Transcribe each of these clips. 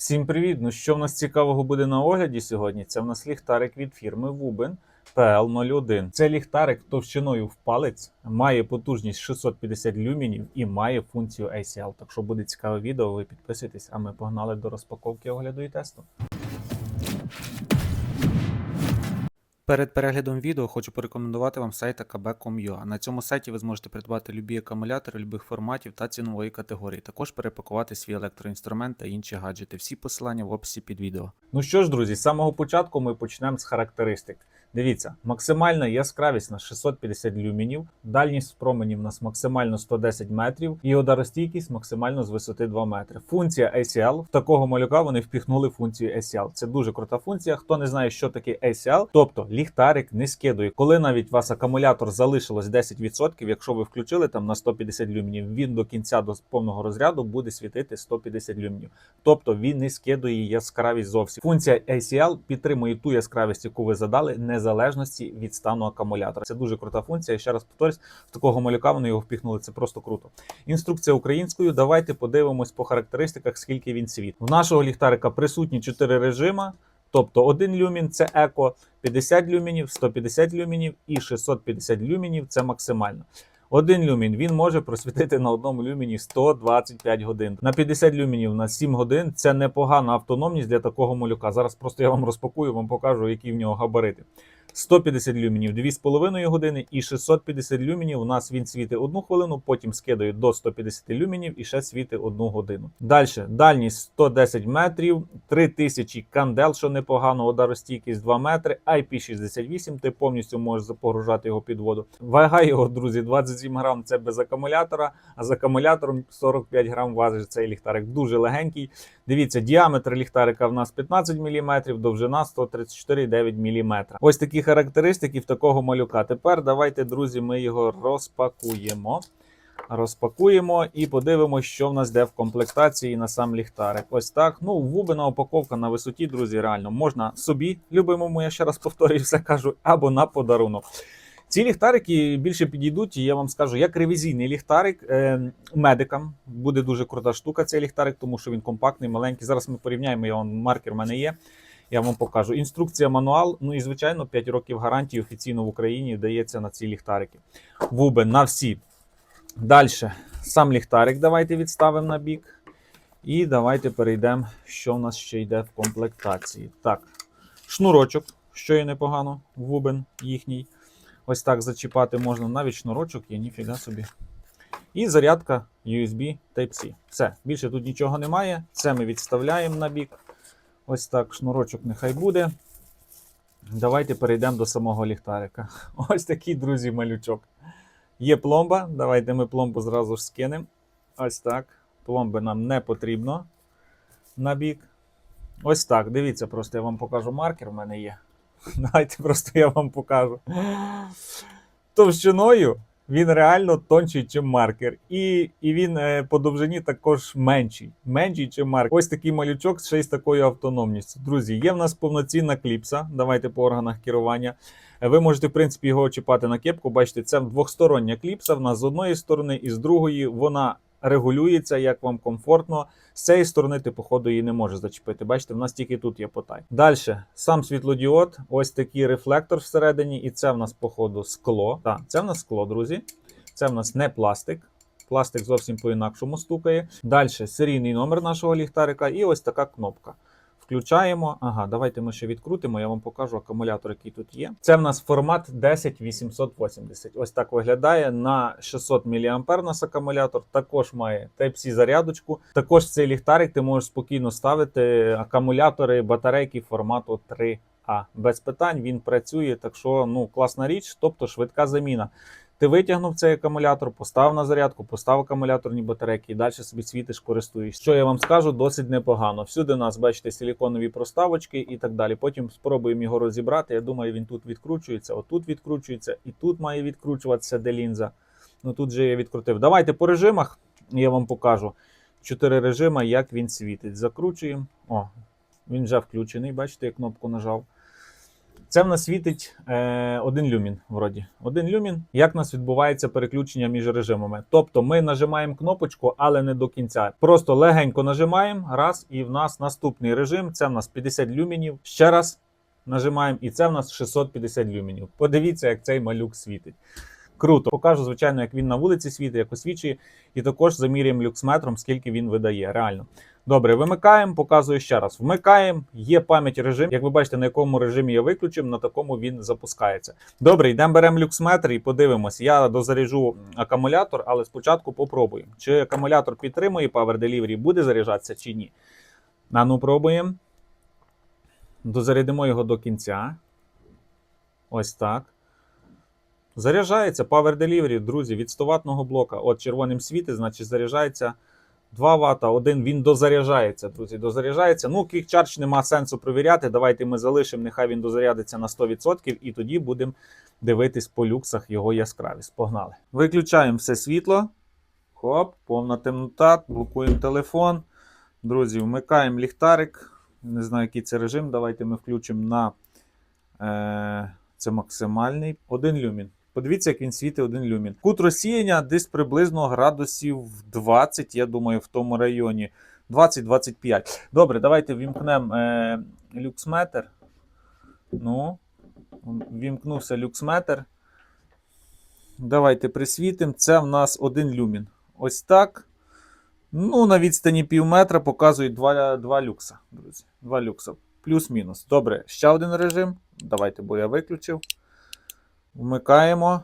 Всім привіт! Ну що в нас цікавого буде на огляді сьогодні? Це в нас ліхтарик від фірми Wuben PL01. Це ліхтарик товщиною в палець, має потужність 650 люмінів і має функцію ACL. Так що буде цікаве відео, ви підписуйтесь, а ми погнали до розпаковки огляду і тесту. Перед переглядом відео хочу порекомендувати вам сайт akb.com.ua. На цьому сайті ви зможете придбати любі акумулятори любих форматів та цінової категорії. Також перепакувати свій електроінструмент та інші гаджети. Всі посилання в описі під відео. Ну що ж, друзі, з самого початку ми почнемо з характеристик. Дивіться, максимальна яскравість на 650 люмінів, дальність променів у нас максимально 110 метрів і ударостійкість максимально з висоти 2 метри. Функція ACL. В такого малюка вони впіхнули функцію ACL. Це дуже крута функція. Хто не знає, що таке ACL, тобто ліхтарик не скидує. Коли навіть у вас акумулятор залишилось 10%, якщо ви включили там на 150 люмінів, він до кінця до повного розряду буде світити 150 люмінів. Тобто він не скидує яскравість зовсім. Функція ACL підтримує ту яскравість, яку ви задали, незалежності від стану акумулятора. Це дуже крута функція. Ще раз повторюсь, в такого малюка вони його впіхнули. Це просто круто. Інструкція українською. Давайте подивимось по характеристиках, скільки він світ. В нашого ліхтарика присутні 4 режима. Тобто 1 люмін це еко, 50 люмінів, 150 люмінів і 650 люмінів це максимально. Один люмін він може просвітити на одному люміні 125 годин. На 50 люмінів на 7 годин це непогана автономність для такого малюка. Зараз просто я вам розпакую, вам покажу, які в нього габарити. 150 люмінів 2,5 години і 650 люмінів. У нас він світить 1 хвилину, потім скидає до 150 люмінів і ще світить 1 годину. Далі дальність 110 метрів, 3000 кандел, що непогано, ударостійкість 2 метри, IP68, ти повністю можеш погружати його під воду. Вага його, друзі, 27 грам це без акумулятора, а з акумулятором 45 грам важить цей ліхтарик. Дуже легенький. Дивіться, діаметр ліхтарика в нас 15 мм, довжина 134,9 мм. Ось такі характеристики в такого малюка. Тепер давайте, друзі, ми його розпакуємо. Розпакуємо і подивимося, що в нас де в комплектації на сам ліхтарик. Ось так. Ну, вубина упаковка на висоті, друзі, реально можна собі, любимому, я ще раз повторюю, все кажу, або на подарунок. Ці ліхтарики більше підійдуть, і я вам скажу, як ревізійний ліхтарик е, медикам. Буде дуже крута штука цей ліхтарик, тому що він компактний, маленький. Зараз ми порівняємо, я вам маркер в мене є. Я вам покажу. Інструкція, мануал. Ну і звичайно, 5 років гарантії офіційно в Україні дається на ці ліхтарики. Вубен на всі. Далі, сам ліхтарик давайте відставимо на бік. І давайте перейдемо, що в нас ще йде в комплектації. Так, шнурочок, що є непогано, вубен їхній. Ось так зачіпати можна навіть шнурочок є, ніфіга собі. І зарядка USB Type-C. Все, більше тут нічого немає. Це ми відставляємо на бік. Ось так, шнурочок нехай буде. Давайте перейдемо до самого ліхтарика. Ось такий, друзі, малючок. Є пломба. Давайте ми пломбу зразу ж скинемо. Ось так. Пломби нам не потрібно на бік. Ось так. Дивіться, просто я вам покажу маркер. У мене є. Давайте просто я вам покажу. Товщиною він реально тонший, ніж маркер. І і він е, по довжині також менший. Менший, ніж маркер. Ось такий малючок ще й з такою автономністю. Друзі, є в нас повноцінна кліпса. Давайте по органах керування. Ви можете, в принципі, його чіпати на кепку. Бачите, це двохстороння кліпса. В нас з одної сторони і з другої вона регулюється, як вам комфортно. З цієї сторони ти, походу, її не можеш зачепити. Бачите, в нас тільки тут є потай. Далі, сам світлодіод, ось такий рефлектор всередині, і це в нас, походу, скло. Так, це в нас скло, друзі. Це в нас не пластик. Пластик зовсім по-інакшому стукає. Далі серійний номер нашого ліхтарика, і ось така кнопка. Включаємо. Ага, давайте ми ще відкрутимо. Я вам покажу акумулятор, який тут є. Це в нас формат 10880. Ось так виглядає на 600 мА у нас акумулятор. Також має Type-C зарядочку. Також цей ліхтарик ти можеш спокійно ставити акумулятори, батарейки формату 3А. Без питань він працює, так що ну класна річ, тобто швидка заміна. Ти витягнув цей акумулятор, поставив на зарядку, поставив акумуляторні батарейки і далі собі світиш, користуєшся. Що я вам скажу, досить непогано. Всюди у нас, бачите, силіконові проставочки і так далі. Потім спробуємо його розібрати. Я думаю, він тут відкручується, отут відкручується, і тут має відкручуватися де лінза. Ну тут же я відкрутив. Давайте по режимах я вам покажу. Чотири режими, як він світить. Закручуємо. О, він вже включений, бачите, я кнопку нажав. Це в нас світить е, один люмін. Вроді. Один люмін. Як в нас відбувається переключення між режимами? Тобто ми нажимаємо кнопочку, але не до кінця. Просто легенько нажимаємо, раз, і в нас наступний режим. Це в нас 50 люмінів. Ще раз нажимаємо, і це в нас 650 люмінів. Подивіться, як цей малюк світить. Круто. Покажу, звичайно, як він на вулиці світить, як освічує, і також заміряємо люксметром, скільки він видає. Реально. Добре, вимикаємо, показую ще раз. Вмикаємо, є пам'ять режим. Як ви бачите, на якому режимі я виключив, на такому він запускається. Добре, йдемо беремо люксметр і подивимось. Я дозаряджу акумулятор, але спочатку попробуємо. Чи акумулятор підтримує Power Delivery, буде заряджатися чи ні. А ну пробуємо. Дозарядимо його до кінця. Ось так. Заряджається Power Delivery, друзі, від 100 ватного блока. От червоним світить, значить заряджається 2 Вт, один він дозаряджається, друзі. Дозаряджається. Ну, Quick Charge нема сенсу перевіряти. Давайте ми залишимо, нехай він дозарядиться на 100%, і тоді будемо дивитись по люксах його яскравість. Погнали. Виключаємо все світло. Хоп, повна темнота, блокуємо телефон. Друзі, вмикаємо ліхтарик. Не знаю, який це режим. Давайте ми включимо на е, це максимальний. Один люмін. Подивіться, як він світить один люмін. Кут розсіяння десь приблизно градусів 20, я думаю, в тому районі. 20-25. Добре, давайте вімкнемо е, люксметр. Ну, вімкнувся люксметр. Давайте присвітимо. Це в нас один люмін. Ось так. Ну, на відстані пів метра показують два, два люкса, друзі. Два люкса. Плюс-мінус. Добре, ще один режим. Давайте, бо я виключив. Вмикаємо.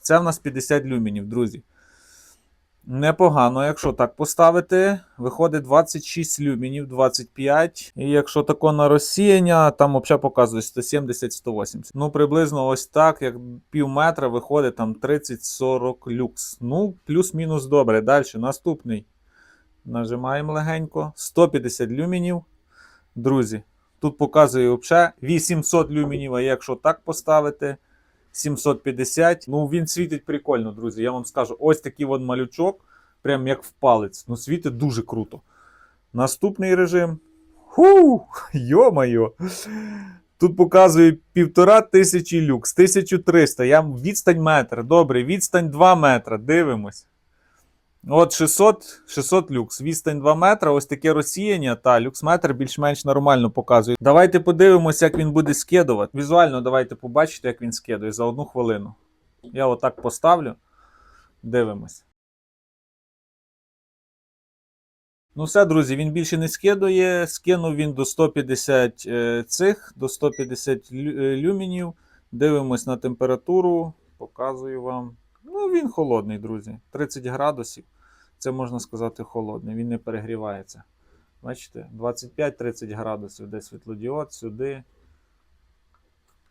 Це в нас 50 люмінів, друзі. Непогано, якщо так поставити, виходить 26 люмінів, 25. І якщо тако на розсіяння, там взагалі показує 170-180. Ну, приблизно ось так, як пів метра виходить там 30-40 люкс. Ну, плюс-мінус добре. Далі, наступний. Нажимаємо легенько. 150 люмінів. Друзі, тут показує взагалі 800 люмінів, а якщо так поставити. 750. Ну, він світить прикольно, друзі. Я вам скажу, ось такий от малючок, прям як в палець. Ну, світить дуже круто. Наступний режим. Ху! Йо-моє! Тут показує півтора тисячі люкс, 1300. Я відстань метр. Добре, відстань 2 метра. Дивимось. От 600 600 люкс, відстань 2 метра, ось таке розсіяння, та люксметр більш-менш нормально показує. Давайте подивимося, як він буде скидувати. Візуально давайте побачите, як він скидує за одну хвилину. Я отак поставлю. Дивимось. Ну все, друзі, він більше не скидує. Скинув він до 150 е, цих, до 150 е, люмінів. Дивимось на температуру. Показую вам. Ну, він холодний, друзі. 30 градусів. Це можна сказати холодний. Він не перегрівається. Бачите, 25-30 градусів, де світлодіод, сюди.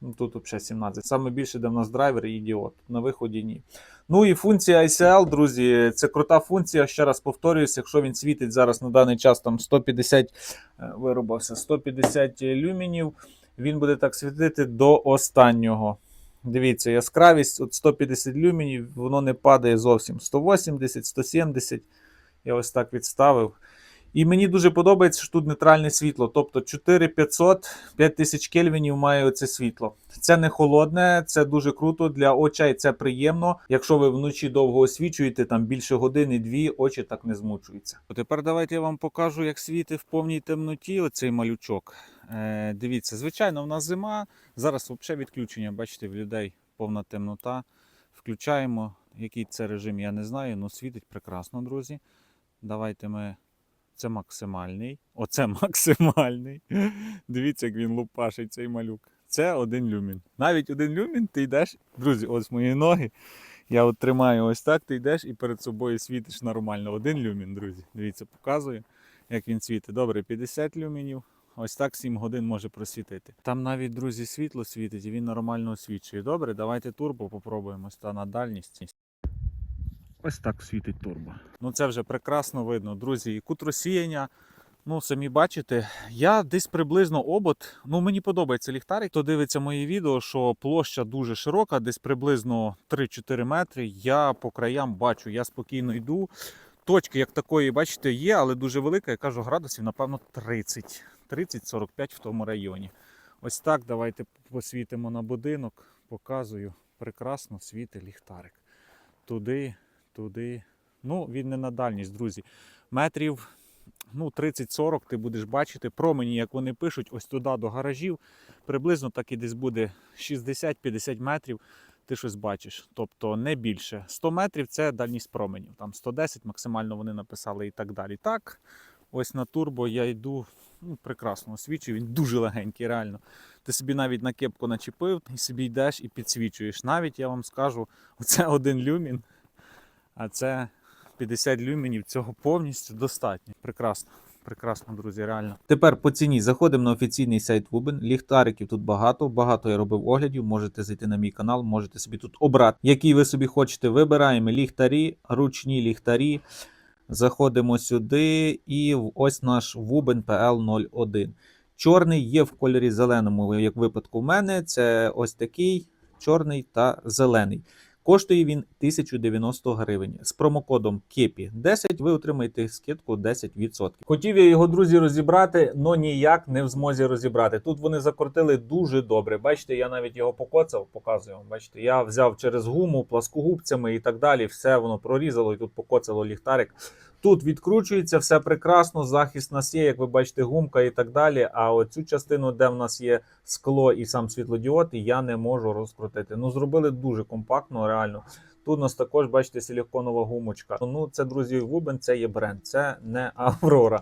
Ну, тут взагалі 17. Саме більше, де в нас драйвер і діод. На виході ні. Ну і функція ICL, друзі, це крута функція. Ще раз повторююсь, якщо він світить зараз на даний час там 150 е, виробився, 150 люмінів, він буде так світити до останнього. Дивіться, яскравість от 150 люмінів, воно не падає зовсім. 180, 170. Я ось так відставив. І мені дуже подобається, що тут нейтральне світло. Тобто 4500, 5000 кельвінів має оце світло. Це не холодне, це дуже круто для очей. Це приємно. Якщо ви вночі довго освічуєте, там більше години, дві, очі так не змучуються. Тепер давайте я вам покажу, як світить в повній темноті оцей малючок. Е, дивіться, звичайно, в нас зима. Зараз взагалі відключення. Бачите, в людей повна темнота. Включаємо. Який це режим, я не знаю, але світить прекрасно, друзі. Давайте ми. Це максимальний. Оце максимальний. Дивіться, як він лупашить цей малюк. Це один люмін. Навіть один люмін ти йдеш. Друзі, ось мої ноги. Я от тримаю ось так, ти йдеш і перед собою світиш нормально. Один люмін, друзі. Дивіться, показую, як він світить. Добре, 50 люмінів. Ось так 7 годин може просвітити. Там навіть, друзі, світло світить і він нормально освічує. Добре, давайте турбо попробуємо та на дальність. Ось так світить турбо. Ну це вже прекрасно видно, друзі. І кут розсіяння. Ну, самі бачите, я десь приблизно обод. Ну, мені подобається ліхтарик. Хто дивиться мої відео, що площа дуже широка, десь приблизно 3-4 метри. Я по краям бачу, я спокійно йду. Точки, як такої, бачите, є, але дуже велика. Я кажу, градусів, напевно, 30. 30-45 в тому районі. Ось так, давайте посвітимо на будинок. Показую. Прекрасно світить ліхтарик. Туди, туди. Ну, він не на дальність, друзі. Метрів ну, 30-40 ти будеш бачити. Промені, як вони пишуть, ось туди до гаражів. Приблизно так і десь буде 60-50 метрів. Ти щось бачиш. Тобто не більше. 100 метрів це дальність променів. Там 110 максимально вони написали і так далі. Так, ось на турбо я йду ну, прекрасно освічую. Він дуже легенький, реально. Ти собі навіть на кепку начепив і собі йдеш і підсвічуєш. Навіть я вам скажу, оце один люмін, а це 50 люмінів. Цього повністю достатньо. Прекрасно. Прекрасно, друзі, реально. Тепер по ціні заходимо на офіційний сайт Вубен. Ліхтариків тут багато. Багато я робив оглядів. Можете зайти на мій канал, можете собі тут обрати, який ви собі хочете. Вибираємо ліхтарі, ручні ліхтарі. Заходимо сюди, і ось наш Вубен PL01. Чорний є в кольорі зеленому, як випадку в мене. Це ось такий чорний та зелений. Коштує він 1090 гривень. З промокодом KEPI 10 ви отримаєте скидку 10%. Хотів я його, друзі, розібрати, але ніяк не в змозі розібрати. Тут вони закрутили дуже добре. Бачите, я навіть його покоцав, показую вам. Бачите, я взяв через гуму, пласкогубцями і так далі. Все воно прорізало і тут покоцало ліхтарик. Тут відкручується все прекрасно, захист нас є, як ви бачите, гумка і так далі. А оцю частину, де в нас є скло і сам світлодіод, я не можу розкрутити. Ну, зробили дуже компактно, реально. Тут у нас також, бачите, силіконова гумочка. Ну, це, друзі, Вубен, це є бренд, це не Аврора.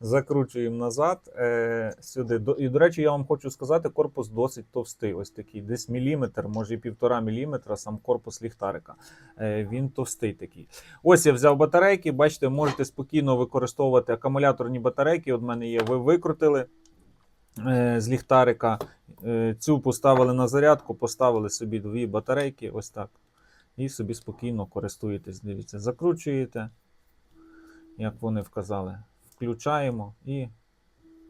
Закручуємо назад е, сюди. І, до речі, я вам хочу сказати, корпус досить товстий. Ось такий, десь міліметр, може і півтора міліметра, сам корпус ліхтарика. Е, він товстий такий. Ось я взяв батарейки. Бачите, можете спокійно використовувати акумуляторні батарейки. От мене є, ви викрутили е, з ліхтарика. Е, цю поставили на зарядку, поставили собі дві батарейки. Ось так. І собі спокійно користуєтесь. Дивіться, закручуєте, як вони вказали. Включаємо і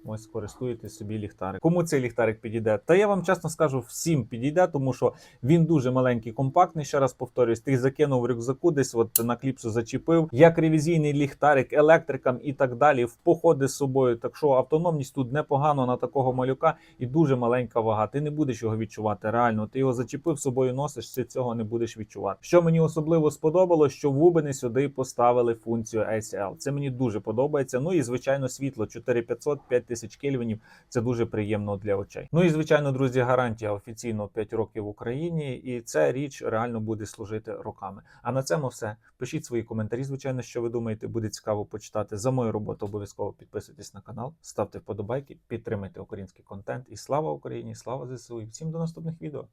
ось користуєтесь собі ліхтарик. Кому цей ліхтарик підійде? Та я вам чесно скажу, всім підійде, тому що він дуже маленький, компактний. Ще раз повторюсь, ти закинув в рюкзаку, десь от на кліпсу зачепив. Як ревізійний ліхтарик, електрикам і так далі, в походи з собою. Так що автономність тут непогано на такого малюка і дуже маленька вага. Ти не будеш його відчувати. Реально, ти його зачепив собою, носиш, ти цього не будеш відчувати. Що мені особливо сподобалось, що в Убини сюди поставили функцію ACL. Це мені дуже подобається. Ну і звичайно, світло 4500 5000 кельвінів. Це дуже приємно для очей. Ну і звичайно, друзі, гарантія офіційно 5 років в Україні, і ця річ реально буде служити роками. А на цьому все. Пишіть свої коментарі. Звичайно, що ви думаєте, буде цікаво почитати. За мою роботу обов'язково підписуйтесь на канал, ставте вподобайки, підтримайте український контент. І слава Україні! Слава ЗСУ! І всім до наступних відео.